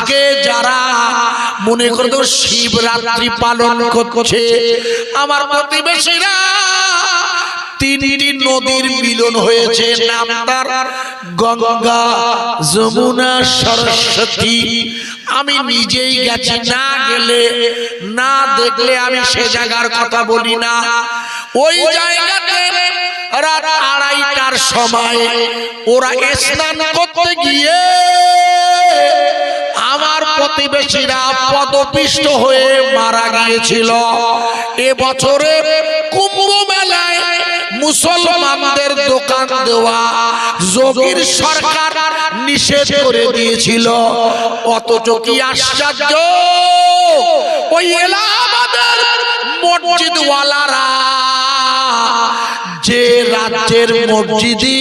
আজকে যারা মনে করে তো শিবরাত্রি পালন করছে, আমার প্রতিবেশীরা তিনটি নদীর মিলন হয়েছে, নাম তার গঙ্গা, যমুনা, সরস্বতী। আমি নিজেই গেছি, না গেলে, না দেখলে আমি সে জায়গার কথা বলি না। ওই জায়গাতে রাত আড়াইটার সময় ওরা স্নান করতে গিয়ে প্রতিবেশীরা পদপিষ্ট হয়ে মারা গিয়েছিল। এ বছরে কুম্ভ মেলায় মুসলমানদের দোকান দেওয়া যোগীর সরকার নিষেধ করে দিয়েছিল। অথচ কি আশ্চর্য? ওই এলাহাবাদের মসজিদওয়ালারা যে রাজ্যের মসজিদি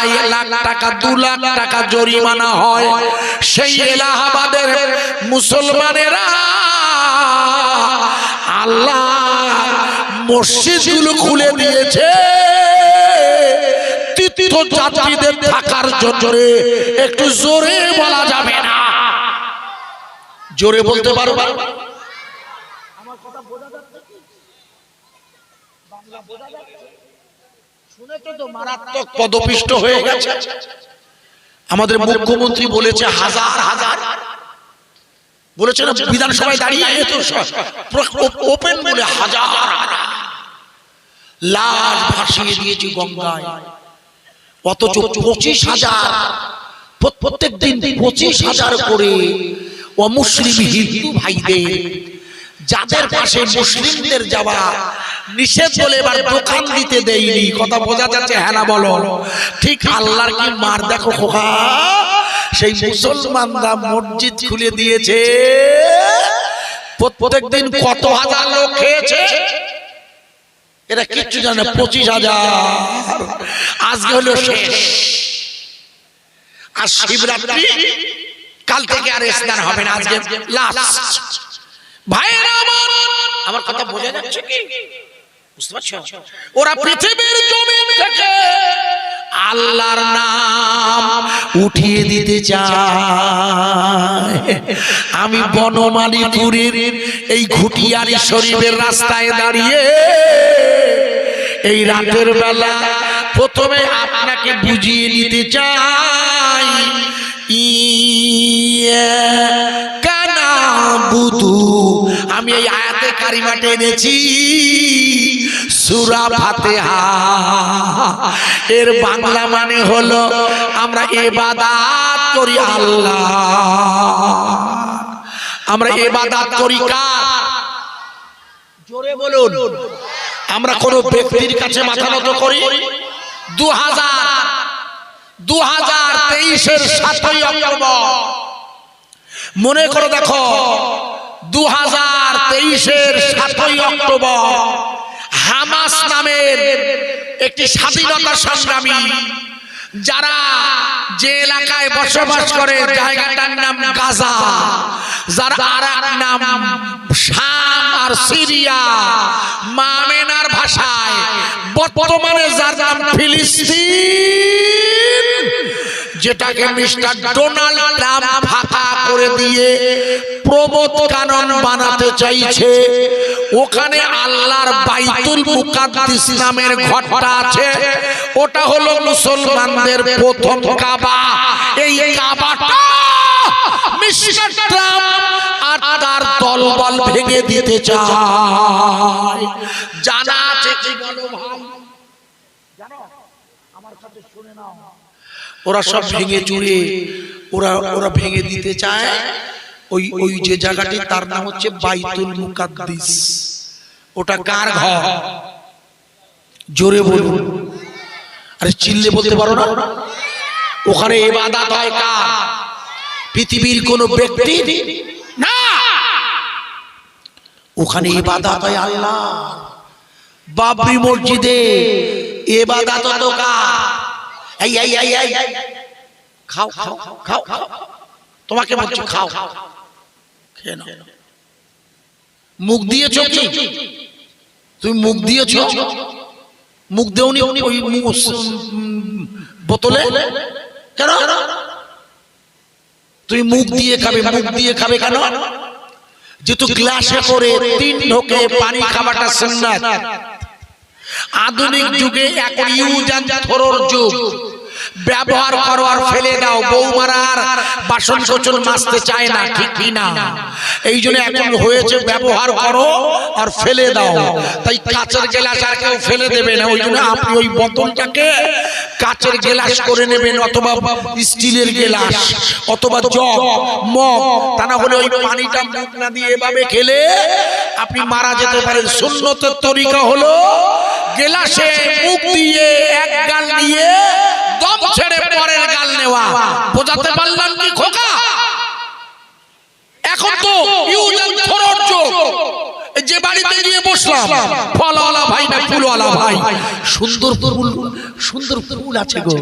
আড়াই লাখ টাকা, দু লাখ টাকা জরিমানা হয়। সেই এলাহাবাদের মুসলমানেরা আল্লাহ মসজিদগুলো খুলে দিয়েছে। একটু জোরে বলা যাবে না। জোরে বলতে মারাত্মক পদপিষ্ট হয়ে গেছে। আমাদের মুখ্যমন্ত্রী বলেছে হাজার হাজার। বলেছে না বিধানসভায় দাঁড়িয়ে তো ওপেন বলে হাজার লাল ভাসিয়ে দিয়েছি গঙ্গায়। অথচ পঁচিশ হাজার প্রত্যেক দিন পঁচিশ হাজার করে অমুসলিম হিন্দু ভাইদের যাদের পাশে মুসলিমদের যাওয়া নিষেধ বলে এবার দোকান দিতে দেয়নি। কথা বোঝা যাচ্ছে হ্যাঁ না বলো। ঠিক আল্লাহর কি মার? দেখো খোকা। সেই মুসলমানরা মসজিদ খুলে দিয়েছে। প্রত্যেক দিন কত হাজার লোক খেয়েছে। এরা কিচ্ছু জানে পঁচিশ হাজার। আজকে হলো শেষ। আর শিবরাত্রি? কাল থেকে আর স্নান হবে না আজকে। লাস্ট ভাইয়েরা আমার আমার কথা বোঝা যাচ্ছে কি? বুঝতে পারছ? ওরা পৃথিবীর জমিন থেকে আল্লাহর নাম উঠিয়ে দিতে চায়। আমি বনমালীপুরের এই ঘুটিয়ারি শরীফের রাস্তায় দাঁড়িয়ে এই রাতের বেলা প্রথমে আপনাকে বুঝিয়ে নিতে চাই। ইয়া কারিমাটে এনেছি। সুরা ফাতেহা। এর বাংলা মানে হলো, আমরা এবাদাত করি আল্লাহ। আমরা এবাদাত করি কার? জোরে বলুন। আমরা কোন ব্যক্তির কাছে মাথা নত করি? দু হাজার দু হাজার তেইশের সাতই অক্টোবর। মনে করে দেখো দু হাজার তেইশের সাতই অক্টোবর হামাস নামের একটি স্বাধীনতা সংগ্রামী, যারা যে এলাকায় বসবাস করে, জায়গাটার নাম গাজা, যার আর নাম শাম আর সিরিয়া মামেনার ভাষায়, বর্তমানে যার নাম ফিলিস্তিন। যেটাকে মিস্টার ডোনাল্ড ট্রাম্প ফাঁকা করে দিয়ে প্রবোধ কানন বানাতে চাইছে, ওখানে আল্লাহর বাইতুল মুকাদ্দিস নামের ঘরটা আছে, ওটা হলো মুসলমানদের প্রথম কাবা। এই কাবাটা মিস্টার ট্রাম্প আর তার দলবল ভেঙে দিতে চায়। জানা আছে কি বলো ভাই জানো? আমার সাথে শুনে নাও। ওরা সব ভেঙে চুরে ওরা ওরা ভেঙে দিতে চায়। ওই ওই যে জায়গাটি তার নাম হচ্ছে বাইতুল মুকাদ্দিস। ওটা কার ঘর? জোরে বলুন। আরে চিল্লে বলতে পারো না? ওখানে এবাদাত হয় কার? পৃথিবীর কোন ব্যক্তি? না! ওখানে ইবাদত হয় আল্লাহ। বাবরি মসজিদে এবাদাত তো কার? এই এই এই এই খাও খাও খাও খাও তোমাকে বলছি খাও। খেয়ে নাও। মুখ দিয়েছ কি? তুমি মুখ দিয়েছ? মুখ দেওনি ওই বোতলে? কেন? তুমি মুখ দিয়ে খাবে মুখ দিয়ে খাবে কেন? যেহেতু গ্লাসে করে তিন ঢোকে পানি খাবাটা সুন্নাত। আধুনিক যুগে এখন ইউজ অ্যান্ড থ্রোর যুগ। ব্যবহার করো আর ফেলে দাও বৌমারা। আর বাসন কোচন মাজতে চায় না ঠিক না এই জন্য এখন হয়েছে ব্যবহার করো আর ফেলে দাও। তাই কাচের গেলাস আর কেউ ফেলে দেবে না ওই জন্য আপনি ওই বোতলটাকে কাচের গেলাস করে নেবেন অথবা স্টিলের গেলাস অথবা জগ মগ তা না হলে ওই পানিটা মুখ না দিয়ে এভাবে খেলে আপনি মারা যেতে পারেন। সুন্নতের তরিকা হলো গেলাসে মুখ দিয়ে এক গাল নিয়ে বোঝাতে পারলাম কি খোকা? এখন তো যে বাড়িতে গিয়ে বসলাম ফলওয়ালা ভাই না ফুলওয়ালা ভাই। সুন্দর ফুল সুন্দর ফুল আছে গো।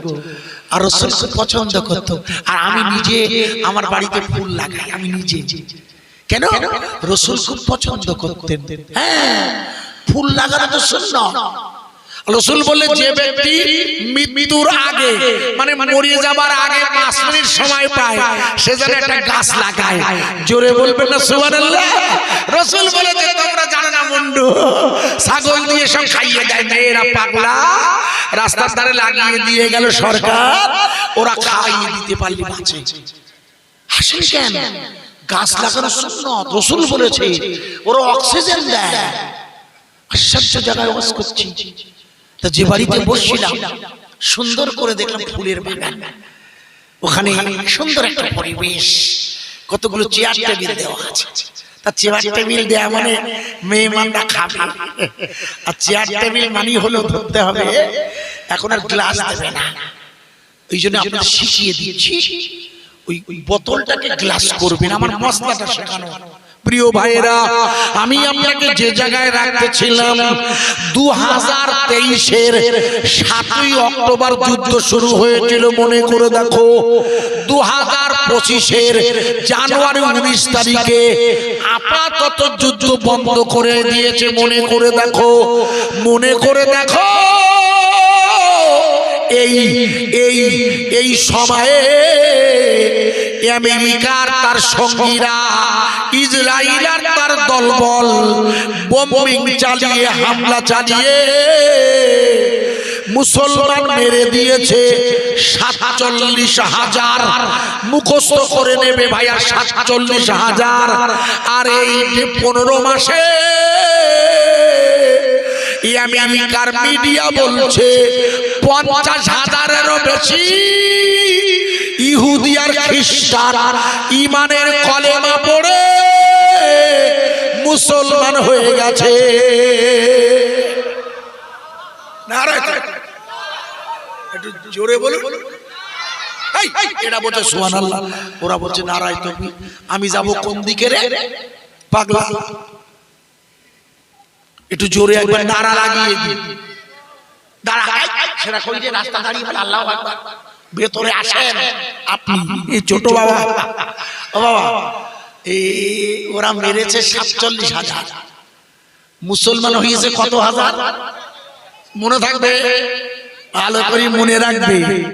আর রসুল পছন্দ করতো। আর আমি নিজে আমার বাড়িতে ফুল লাগাই আমি নিজে। কেন? রসুল খুব পছন্দ করতেন। হ্যাঁ ফুল লাগানো তো শূন্য রসুল বললে যে ব্যক্তি মৃত্যুর আগে মানে মরিয়ে যাবার আগে পাঁচ মিনিট সময় পায় সে যেন একটা গাছ লাগায়। জোরে বলবেন না সুবহানাল্লাহ। রসুল বলে যে তোমরা জানো না মুন্ডু ছাগল দিয়ে সব খাইয়ে দেয় মেয়েরা পাগলা। রাস্তার ধারে লাগিয়ে দিয়ে গেল সরকার। ওরা খাইয়ে দিতে পারলে বাঁচে। হাসেন কেন? গাছ লাগানো সুন্নত রসুল বলেছে ওরা অক্সিজেন দেয়। আশ্চর্য জায়গায় বাস করছি। তা যে বাড়িতে বসছিলাম, সুন্দর করে দেখলাম ফুলের বাগান। ওখানে সুন্দর একটা পরিবেশ, কতগুলো চেয়ার টেবিল দেওয়া আছে। তা চেয়ার টেবিল দেওয়া মানে মেয়ে মানরা খাবে। আর চেয়ার টেবিল মানি হলো ধরতে হবে, এখন আর গ্লাস দেবে না। ওই জন্য আপনাদের শিখিয়ে দিচ্ছি, ওই ওই বোতলটাকে গ্লাস করবেন। আমার মশলাটা শেখানো। প্রিয় ভাইয়েরা আমি আপনাকে যে জায়গায় রাখতেছিলাম দু হাজার তেইশের সাতই অক্টোবর যুদ্ধ শুরু হয়েছিল মনে করে দেখো দু হাজার পঁচিশের জানুয়ারি উনিশ তারিখে আপাতত যুদ্ধ বন্ধ করে দিয়েছে মনে করে দেখো মনে করে দেখো এই এই এই সময়ে আমেরিকার তার সঙ্গীরা ইসরায়েল আর তার দলবল বোম্বিং চালিয়ে, হামলা চালিয়ে মুসলমান মেরে দিয়েছে। সাতচল্লিশ হাজার মুখস্থ করে নেবে ভাইয়া, সাতচল্লিশ হাজার। আর এই যে পনেরো মাসে এই আমেরিকার মিডিয়া বলছে, পঞ্চাশ হাজারেরও বেশি ইহুদি আর খ্রিস্টান ইমানের কলেমা পড়ে মুসলমান হয়ে গেছে। একটু জোরে বলুন। এরা বলছে সোহান আল্লাহ ওরা বলছে আমি যাব কোন দিকে রে? পাগলা। একটু জোরে একবার নারা লাগিয়ে দি দাঁড়া এই, এই, সেটা কই যে রাস্তা দাঁড়িয়ে আল্লাহ ভেতরে আসেন। আপনি ছোট বাবা। বাবা ওরা মেরেছে সাতচল্লিশ হাজার। মুসলমান হয়েছে কত হাজার? মনে থাকবে? ভালো করে মনে রাখবে।